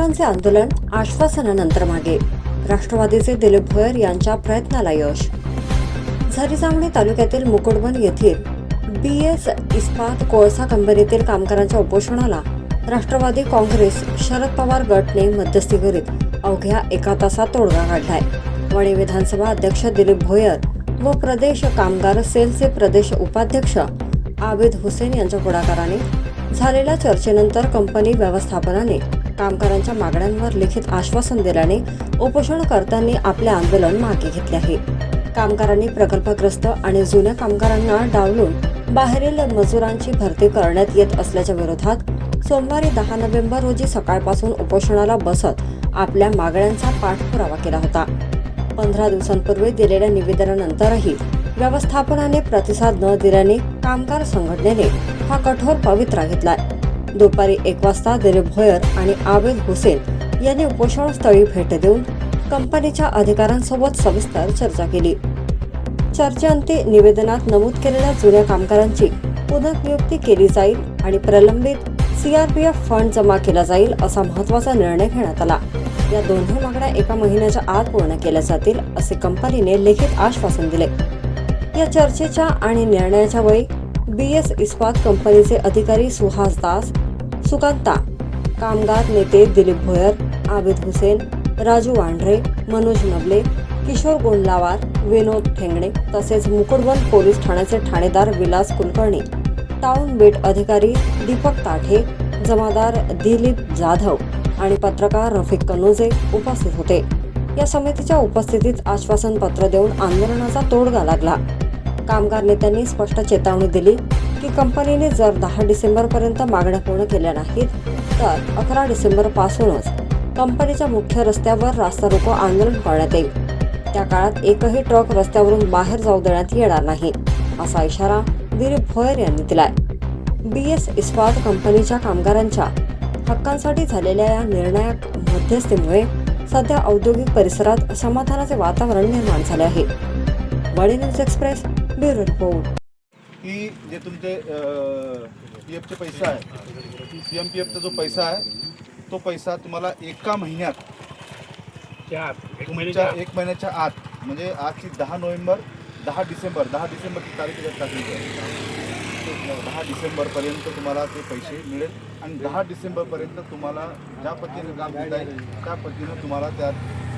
आंदोलन आश्वासनानंतर मागे. राष्ट्रवादीचे दिलीप भोयर यांच्या प्रयत्नाला यश. झरी तालुक्यातील मुकुटबन येथील बी एस इस्पात कोळसा कंपनीतील कामगारांच्या उपोषणाला राष्ट्रवादी काँग्रेस शरद पवार गटने मध्यस्थी करीत अवघ्या एका तासात तोडगा काढलाय. वणी विधानसभा अध्यक्ष दिलीप भोयर व प्रदेश कामगार सेलचे प्रदेश उपाध्यक्ष आबिद हुसेन यांच्या पुढाकाराने झालेल्या चर्चेनंतर कंपनी व्यवस्थापनाने कामगारांच्या मागण्यांवर लिखित आश्वासन दिल्याने उपोषणकर्त्यांनी आपले आंदोलन मागे घेतले आहे. कामगारांनी प्रकल्पग्रस्त आणि जुन्या कामगारांना डावलून बाहेरील मजुरांची भरती करण्यात येत असल्याच्या विरोधात सोमवारी दहा नोव्हेंबर रोजी सकाळपासून उपोषणाला बसत आपल्या मागण्यांचा पाठपुरावा केला होता. पंधरा दिवसांपूर्वी दिलेल्या निवेदनानंतरही व्यवस्थापनाने प्रतिसाद न दिल्याने कामगार संघटनेने हा कठोर पवित्रा घेतलाय. दुपारी एक वाजता दिलीप भोयर आणि आबिद हुसेन यांनी उपोषणस्थळी भेट देऊन कंपनीच्या अधिकाऱ्यांसोबत सविस्तर चर्चा केली. चर्चेअंती निवेदनात नमूद केलेल्या जुन्या कामगारांची पुनर्नियुक्ती केली जाईल आणि प्रलंबित सीआरपीएफ फंड जमा केला जाईल असा महत्त्वाचा निर्णय घेण्यात आला. या दोन्ही मागण्या एका महिन्याच्या आत पूर्ण केल्या जातील असे कंपनीने लिखित आश्वासन दिले. या चर्चेच्या आणि निर्णयाच्या वेळी बी एस इस्पात कंपनीचे अधिकारी सुहास दास सुकांता कामगार नेते दिलीप भोयर आबिद हुसेन राजू वांढरे मनोज नवले किशोर गोंडलावार विनोद ठेंगणे तसेच मुकुटबंद पोलीस ठाण्याचे ठाणेदार विलास कुलकर्णी. टाउन बेट अधिकारी दीपक ताठे जमादार दिलीप जाधव आणि पत्रकार रफिक कनोजे उपस्थित होते. या समितीच्या उपस्थितीत आश्वासन पत्र देऊन आंदोलनाचा तोडगा लागला. कामगार नेत्यांनी स्पष्ट चेतावणी दिली. की कंपनीने जर दहा डिसेंबरपर्यंत मागण्या पूर्ण केल्या नाहीत तर अकरा डिसेंबरपासूनच कंपनीच्या मुख्य रस्त्यावर रास्ता रोको आंदोलन करण्यात येईल. त्या काळात एकही ट्रक रस्त्यावरून बाहेर जाऊ देण्यात येणार नाही असा इशारा दिलीप भोयर यांनी दिलाय. बी एस इस्पात कंपनीच्या कामगारांच्या हक्कांसाठी झालेल्या या निर्णायक मध्यस्थीमुळे सध्या औद्योगिक परिसरात समाधानाचे वातावरण निर्माण झाले आहे. वडी न्यूज एक्सप्रेस ब्युरो रिपोर्ट. की जे तुमचे पी एफचे पैसा आहे सी एम पी एफचा जो पैसा आहे तो पैसा तुम्हाला एका महिन्यात एक तुमच्या एक महिन्याच्या आत म्हणजे आजची दहा नोव्हेंबर दहा डिसेंबर दहा डिसेंबरची तारीख जर टाकली तर दहा डिसेंबरपर्यंत तुम्हाला ते पैसे मिळेल आणि दहा डिसेंबरपर्यंत तुम्हाला ज्या पद्धतीने काम देत आहे त्या पद्धतीनं तुम्हाला त्या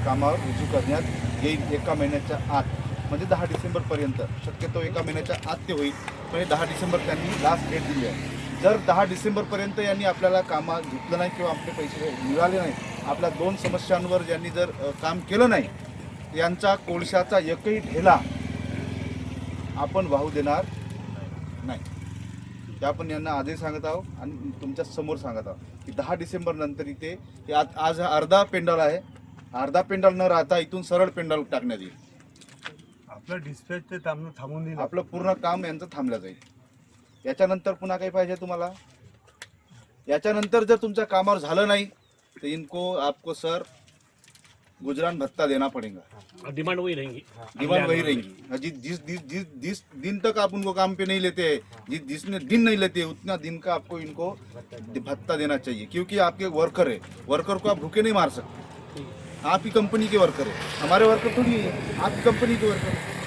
कामावर रुजू करण्यात येईल एका महिन्याच्या आत. म्हणजे दहा डिसेंबरपर्यंत शक्यतो एका महिन्याच्या आत ते होईल. म्हणजे दहा डिसेंबर त्यांनी लास्ट डेट दिली आहे. जर दहा डिसेंबरपर्यंत यांनी आपल्याला कामात घेतलं नाही किंवा आपले पैसे मिळाले नाही आपल्या दोन समस्यांवर ज्यांनी जर काम केलं नाही यांचा कोळशाचा एकही ढेला आपण वाहू देणार नाही. ते आपण यांना आधी सांगत आहोत आणि तुमच्यासमोर सांगत आहोत की दहा डिसेंबर नंतर इथे आज आज हा अर्धा पेंडाल आहे. अर्धा पेंडाल न राहता इथून सरळ पेंडाल टाकण्यात येईल. आपलं डिस्पॅच ते थांबून थांबून दिलं आपलं पूर्ण काम यांचं थांबलं जाईल. याच्यानंतर पुन्हा काही पाहिजे तुम्हाला? याच्यानंतर जर तुमच्या कामावर झालं नाही तर इनको आपको सर गुजरान भत्ता देना पड़ेगा डिमांड वही रहेंगी. डिमांड वही रहेगी. जिस जिस जिस जिस जिस दिन तक आप उनको काम पे नहीं लेते हैं जिस जिसने दिन नहीं लेते उतना दिन का आपको इनको भत्ता देना चाहिए। क्योंकि आपके वर्कर है। वर्कर को आप भूखे नहीं मार सकते। आप ही कंपनी के वर्कर है। हमारे वर्कर थोड़ी है। आप ही कंपनी के वर्कर है।